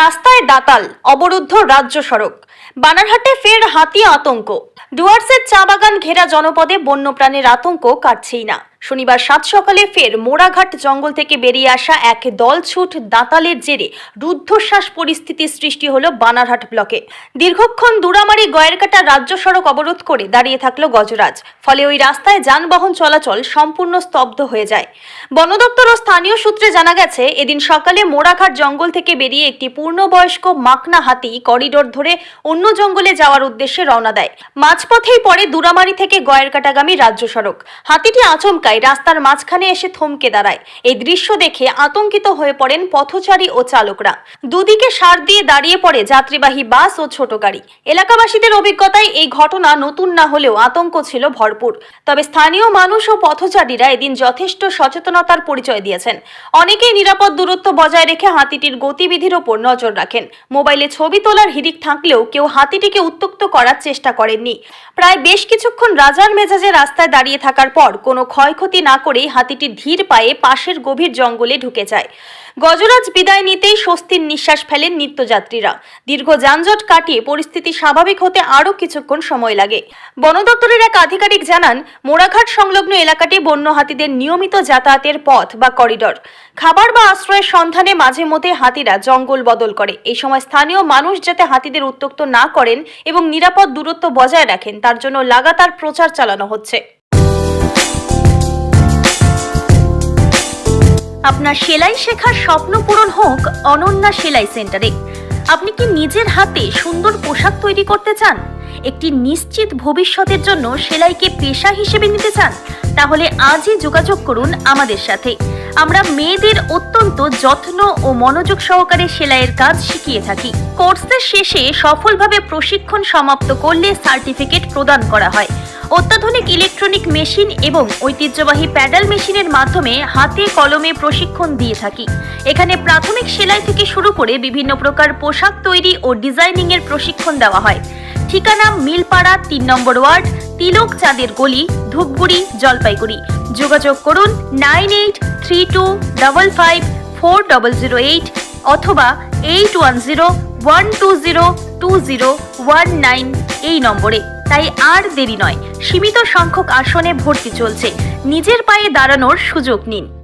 রাস্তায় দাতাল, অবরুদ্ধ রাজ্য সড়ক। বানারহাটে ফের হাতি আতঙ্ক। ডুয়ার্সের চা বাগান ঘেরা জনপদে বন্যপ্রাণীর আতঙ্ক কাটছেই না। শনিবার সাত সকালে ফের মোড়াঘাট জঙ্গল থেকে বেরিয়ে আসা এক দলছুট দাঁতালের জেরে রুদ্ধশ্বাস পরিস্থিতির সৃষ্টি হলো বানারহাট ব্লকে। দীর্ঘক্ষণ দুরামারি গয়েরকাটা রাজ্য সড়ক অবরোধ করে দাঁড়িয়ে থাকল গজরাজ। ফলে ওই রাস্তায় যানবাহন চলাচল সম্পূর্ণ স্তব্ধ হয়ে যায়। বন দপ্তর ও স্থানীয় সূত্রে জানা গেছে, এদিন সকালে মোড়াঘাট জঙ্গল থেকে বেরিয়ে একটি পূর্ণবয়স্ক মাকনা হাতি করিডোর ধরে অন্য জঙ্গলে যাওয়ার উদ্দেশ্যে রওনা দেয়। মাঝপথেই পরে দুরামারি থেকে গয়েরকাটাগামী রাজ্য সড়ক। হাতিটি আচমকায় রাস্তার মাঝখানে এসে থমকে দাঁড়ায়। এই দৃশ্য দেখে আতঙ্কিত হয়ে পড়েন পথচারী ও চালকরা। দুদিকে সার দিয়ে দাঁড়িয়ে পড়ে যাত্রীবাহী বাস ও ছোট গাড়ি। এলাকাবাসীদের অভিজ্ঞতায় এই ঘটনা নতুন না হলেও আতঙ্ক ছিল ভরপুর। তবে স্থানীয় মানুষ ও পথচারীরা এদিন যথেষ্ট সচেতনতার পরিচয় দিয়েছেন। অনেকেই নিরাপদ দূরত্ব বজায় রেখে হাতিটির গতিবিধির ওপর নজর রাখেন। মোবাইলে ছবি তোলার হিড়িক থাকলেও কেউ হাতিটিকে উত্তক্ত করার চেষ্টা করেননি। প্রায় বেশ কিছুক্ষণ রাজার মেজাজে রাস্তায় দাঁড়িয়ে থাকার পর কোনো ক্ষয়ক্ষতি না করেই হাতিটি ধীর পায়ে পাশের গভীর জঙ্গলে ঢুকে যায়। গজরাজ বিদায় নিতেই স্বস্তির নিঃশ্বাস ফেলেন নিত্যযাত্রীরা। দীর্ঘ যানজট কাটিয়ে পরিস্থিতি স্বাভাবিক হতে আরও কিছুক্ষণ সময় লাগে। বন দপ্তরের এক আধিকারিক জানান, মোড়াঘাট সংলগ্ন এলাকাটি বন্য হাতিদের নিয়মিত যাতায়াতের পথ বা করিডর। খাবার বা আশ্রয়ের সন্ধানে মাঝে মধ্যে হাতিরা জঙ্গল বদল করে। এই সময় স্থানীয় মানুষ যাতে হাতিদের উত্তক্ত না করেন এবং নিরাপদ দূরত্ব বজায় রাখেন, তার জন্য লাগাতার প্রচার চালানো হচ্ছে। আপনার সেলাই শেখার স্বপ্ন পূরণ হোক অনন্যা সেলাই সেন্টারে। আপনি কি নিজের হাতে সুন্দর পোশাক তৈরি করতে চান? একটি নিশ্চিত ভবিষ্যতের জন্য সেলাইকে পেশা হিসেবে নিতে চান? তাহলে আজই যোগাযোগ করুন আমাদের সাথে। আমরা মেয়েদের অত্যন্ত যত্ন ও মনোযোগ সহকারে সেলাইয়ের কাজ শিখিয়ে থাকি। কোর্সের শেষে সফলভাবে প্রশিক্ষণ সমাপ্ত করলে সার্টিফিকেট প্রদান করা হয়। অত্যাধুনিক ইলেকট্রনিক মেশিন এবং ঐতিহ্যবাহী প্যাডাল মেশিনের মাধ্যমে হাতে কলমে প্রশিক্ষণ দিয়ে থাকি। এখানে প্রাথমিক সেলাই থেকে শুরু করে বিভিন্ন প্রকার পোশাক তৈরি ও ডিজাইনিং এর প্রশিক্ষণ দেওয়া হয়। ঠিকানা মিলপাড়া তিন নম্বর ওয়ার্ড, তিলক চাঁদের গলি, ধূপগুড়ি, জলপাইগুড়ি। যোগাযোগ করুন nine eight three two double five four double zero eight অথবা eight one zero one two zero two zero one nine এই নম্বরে। তাই আর দেরি নয়। সীমিত সংখ্যক আসনে ভর্তি চলছে। নিজের পায়ে দাঁড়ানোর সুযোগ নিন।